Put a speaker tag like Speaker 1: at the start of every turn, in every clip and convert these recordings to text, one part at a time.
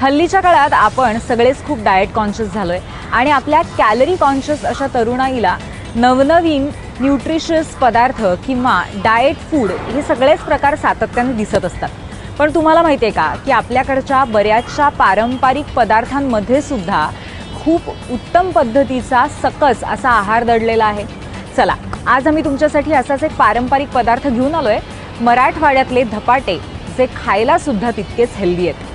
Speaker 1: हल्लीच्या काळात आपण सगळेच खूप डाएट कॉन्शियस झालोय. आणि आपल्या कॅलरी कॉन्शियस अशा तरुणाईला नवनवीन न्यूट्रिशियस पदार्थ किंवा डाएट फूड हे सगळेच प्रकार सातत्याने दिसत असतात. पण तुम्हाला माहिती आहे का की आपल्याकडच्या बऱ्याचशा पारंपरिक पदार्थांमध्ये सुद्धा खूप उत्तम पद्धतीचा सकस असा आहार दडलेला आहे. चला आज आम्ही तुमच्यासाठी असाच एक पारंपरिक पदार्थ घेऊन आलो आहे मराठवाड्यातले धपाटे जे खायला सुद्धा तितकेच हेल्दी आहेत.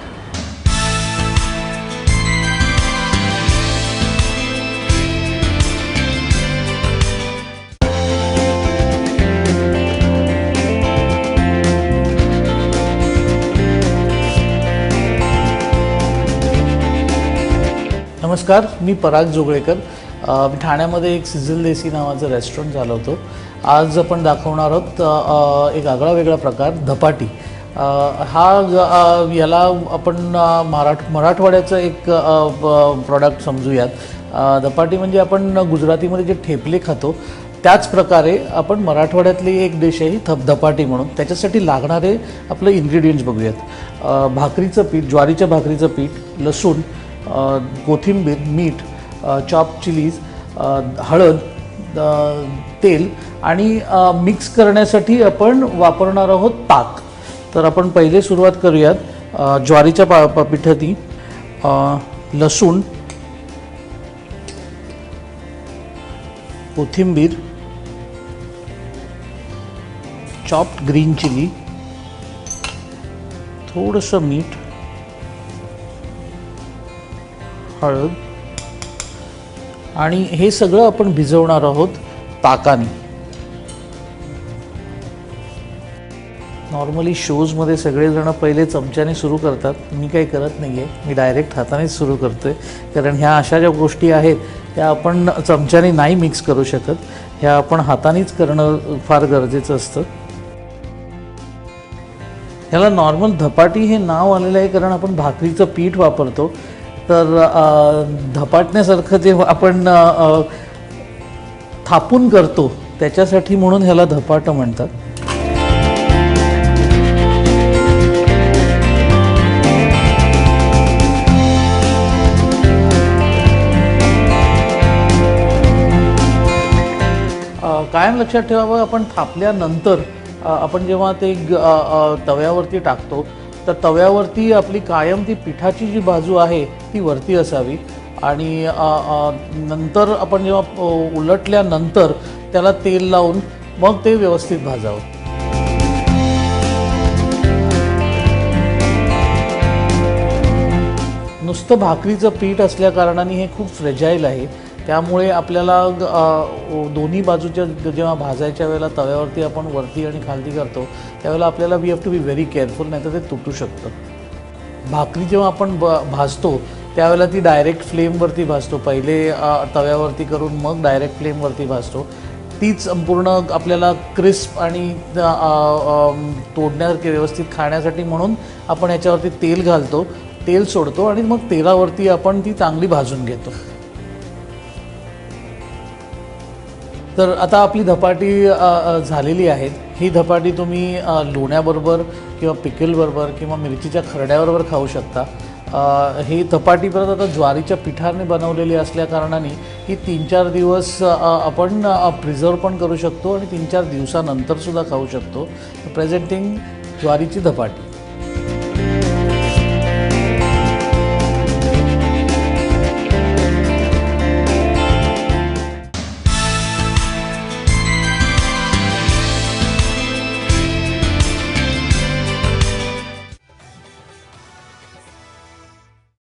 Speaker 2: नमस्कार मी पराग जोगळेकर. ठाण्यामध्ये एक सिझल देसी नावाचं रेस्टॉरंट चालवतो आज आपण दाखवणार आहोत एक आगळा वेगळा प्रकार धपाटी. हा याला आपण मराठ मराठवाड्याचं एक प्रॉडक्ट समजूयात. धपाटी म्हणजे आपण गुजरातीमध्ये जे ठेपले खातो त्याच प्रकारे आपण मराठवाड्यातली एक डिश आहे ही थप धपाटी म्हणून. त्याच्यासाठी लागणारे आपलं इन्ग्रेडियंट्स बघूयात. भाकरीचं पीठ ज्वारीच्या भाकरीचं पीठ लसूण कोथिंबीर मीठ चॉप चिलीज हळद तेल आणि मिक्स करण्यासाठी आपण वापरणार आहोत ताक. तर आपण पहिले सुरुवात करूयात. ज्वारीच्या पा पा- पिठाती लसूण. कोथिंबीर. चॉप्ड ग्रीन चिली थोडंसं मीठ. हळद. आणि हे सगळं आपण भिजवणार आहोत ताकाने. नॉर्मली शोजमध्ये सगळेजण पहिले चमच्याने सुरू करतात. मी काही करत नाही आहे मी डायरेक्ट हातानेच सुरू करतो आहे कारण ह्या अशा ज्या गोष्टी आहेत त्या आपण चमच्याने नाही मिक्स करू शकत. ह्या आपण हातानेच करणं फार गरजेचं असतं. ह्याला नॉर्मल धपाटी हे नाव आलेलं आहे कारण आपण भाकरीचं पीठ वापरतो. तर धपाटण्यासारखं जे आपण थापून करतो त्याच्यासाठी म्हणून ह्याला धपाटं म्हणतात. कायम लक्षात ठेवावं आपण थापल्यानंतर आपण जेव्हा ते तव्यावरती टाकतो तर तव्यावरती आपली कायम ती पिठाची जी बाजू आहे ती वरती असावी. आणि नंतर आपण जेव्हा उलटल्यानंतर त्याला तेल लावून मग ते व्यवस्थित भाजावं. नुसतं भाकरीचं पीठ असल्या कारणाने हे खूप फ्रेजाईल आहे. त्यामुळे आपल्याला ग- दोन्ही बाजूच्या जेव्हा भाजायच्या वेळेला तव्यावरती आपण वरती आणि खालती करतो त्यावेळेला आपल्याला we have to be very careful नाही तर ते तुटू शकतं. भाकरी जेव्हा आपण ब भाजतो त्यावेळेला ती डायरेक्ट फ्लेमवरती भाजतो. पहिले तव्यावरती करून मग डायरेक्ट फ्लेमवरती भाजतो. तीच संपूर्ण आपल्याला क्रिस्प आणि तोडण्यासारखी व्यवस्थित खाण्यासाठी म्हणून आपण याच्यावरती तेल घालतो. तेल सोडतो आणि मग तेलावरती आपण ती चांगली भाजून घेतो. तर आता आपली धपाटी झालेली आहे. ही धपाटी तुम्ही लोण्याबरोबर किंवा पिकलबरोबर किंवा मिरचीच्या खरड्याबरोबर खाऊ शकता. ही धपाटी परत आता ज्वारीच्या पिठाने बनवलेली असल्या कारणाने ही तीन चार दिवस आपण प्रिझर्व पण करू शकतो आणि तीन चार दिवसानंतरसुद्धा खाऊ शकतो. प्रेझेंटिंग ज्वारीची धपाटी.